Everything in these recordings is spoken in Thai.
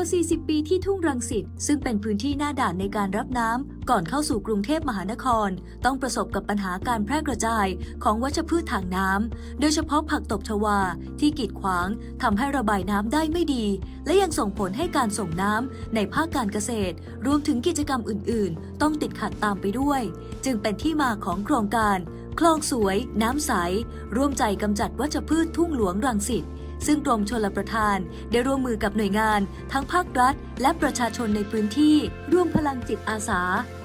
ว่า 40 ปีที่ทุ่งรังสิตซึ่งเป็นพื้นที่หน้าด่านในการรับน้ำก่อนเข้าสู่กรุงเทพมหานคร ต้องประสบกับปัญหาการแพร่กระจายของวัชพืชทางน้ำโดยเฉพาะผักตบชวาที่กีดขวางทำให้ระบายน้ำได้ไม่ดี และยังส่งผลให้การส่งน้ำในภาคการเกษตร รวมถึงกิจกรรมอื่น ๆ ต้องติดขัดตามไปด้วย จึงเป็นที่มาของโครงการคลองสวย น้ำใส ร่วมใจกำจัดวัชพืชทุ่งหลวงรังสิต ซึ่งกรมชลประทานได้ร่วมมือกับหน่วยงาน ทั้งภาครัฐ และประชาชนในพื้นที่ ร่วมพลังจิตอาสา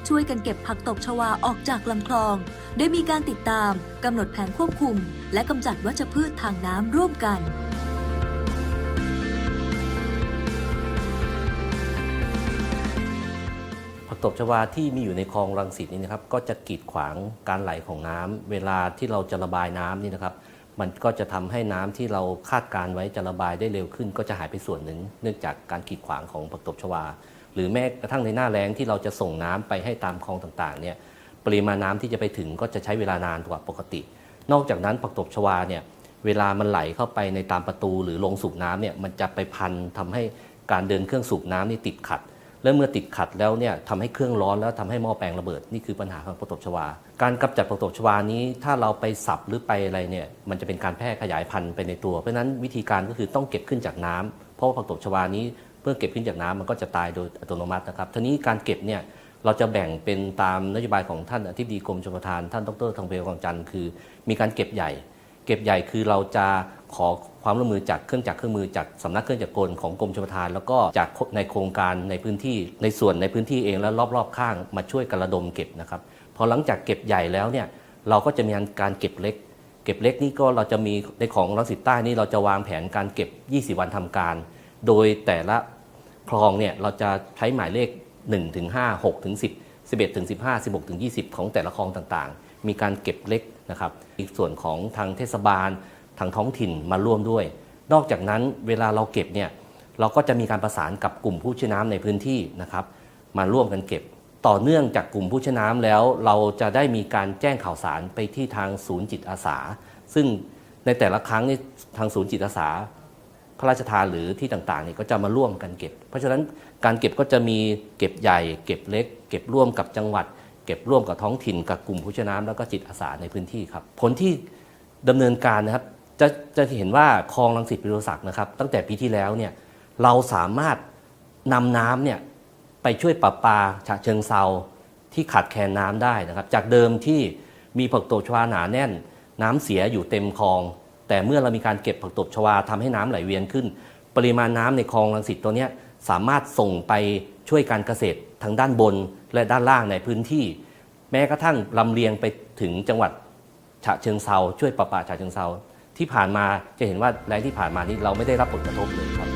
ช่วยกันเก็บผักตบชวาออกจากลำคลอง โดยมีการติดตามกำหนดแผนควบคุม และกำจัดวัชพืชทางน้ำร่วมกันผักตบชวาที่มีอยู่ในคลองรังสิตนี่นะครับก็จะกีดขวางการไหลของน้ำเวลาที่เราจะระบายน้ำนี่นะครับ มันก็จะทำให้น้ำที่เราคาดการไว้จะระบายได้เร็วขึ้น ก็จะหายไปส่วนหนึ่ง เนื่องจากการกีดขวางของผักตบชวา หรือแม้กระทั่งในหน้าแล้งที่เราจะส่งน้ำไปให้ตามคลองต่างๆเนี่ยปริมาณน้ำที่จะไปถึงก็จะใช้เวลานานกว่าปกติ นอกจากนั้นผักตบชวาเนี่ยเวลามันไหลเข้าไปในตามประตูหรือโรงสูบน้ำเนี่ยมันจะไปพันทำให้การเดินเครื่องสูบน้ำนี่ติดขัด และเมื่อติดขัดแล้วเนี่ยทำให้เครื่องร้อนแล้วทำให้หม้อแปลงระเบิดนี่คือปัญหาของผักตบชวา การกำจัดผักตบชวานี้ ถ้าเราไปสับหรือไปอะไรเนี่ยมันจะเป็นการแพร่ขยายพันธุ์ไปในตัว เพราะนั้นวิธีการก็คือต้องเก็บขึ้นจากน้ำเพราะว่าผักตบชวานี้เมื่อเก็บขึ้นจากน้ำมันก็จะตายโดยอัตโนมัตินะครับทีนี้การเก็บเนี่ยเราจะแบ่งเป็นตามนโยบายของท่านอธิบดีกรมชลประทานท่านดรทองเบลกองจันทร์คือ มีการเก็บใหญ่ เก็บใหญ่คือเราจะขอความร่วมมือจากเครื่องจักรเครื่องมือจากสำนักเครื่องจักรกลของกรมชลประทาน แล้วก็จากในโครงการในพื้นที่ในส่วนในพื้นที่เองและรอบๆ ข้างมาช่วยกันระดมเก็บนะครับพอหลังจากเก็บใหญ่แล้วเนี่ยเราก็จะมีการเก็บเล็ก เก็บเล็กนี่ก็เราจะมีในของรังสิตใต้นี่เราจะวางแผนการเก็บ 20 วันทำการ โดยแต่ละคลองเนี่ยเราจะใช้หมายเลข1ถึง5 6ถึง10 11ถึง15 16ถึง20 ของแต่ละคลองต่างๆ มีการเก็บเล็กนะครับ อีกส่วนของทางเทศบาล ทางท้องถิ่นมาร่วมด้วย นอกจากนั้นเวลาเราเก็บเนี่ยเราก็จะมีการประสานกับกลุ่มผู้ใช้น้ำในพื้นที่นะครับ มาร่วมกันเก็บ ต่อเนื่องจากกลุ่มผู้ใช้น้ำแล้ว เราจะได้มีการแจ้งข่าวสารไปที่ทางศูนย์จิตอาสา ซึ่งในแต่ละครั้งนี่ทางศูนย์จิตอาสา พระราชทานหรือที่ต่างๆนี่ก็จะมาร่วมกันเก็บ เพราะฉะนั้นการเก็บก็จะมีเก็บใหญ่ เก็บเล็ก เก็บร่วมกับจังหวัด เก็บร่วมกับท้องถิ่นกับกลุ่มผู้ชน้ำแล้วก็จิตอาสาในพื้นที่ครับ ผลที่ดำเนินการนะครับจะจะเห็นว่าคลองรังสิตปิโรศักดิ์นะครับ ตั้งแต่ปีที่แล้วเนี่ยเราสามารถนำน้ำเนี่ยไปช่วยปรับปาฉะเชิงเซาที่ขาดแคลนน้ำได้นะครับ จากเดิมที่มีผักตบชวาหนาแน่น น้ำเสียอยู่เต็มคลอง แต่เมื่อเรามีการเก็บผักตบชวาทำให้น้ำไหลเวียนขึ้น ปริมาณน้ำในคลองรังสิตตัวนี้สามารถส่งไปช่วยการเกษตรทางด้านบนและด้านล่างในพื้นที่ แม้กระทั่งลำเลียงไปถึงจังหวัดฉะเชิงเซาช่วยประปาฉะเชิงเซาที่ผ่านมาจะเห็นว่าแรงที่ผ่านมานี้เราไม่ได้รับผลกระทบเลยครับ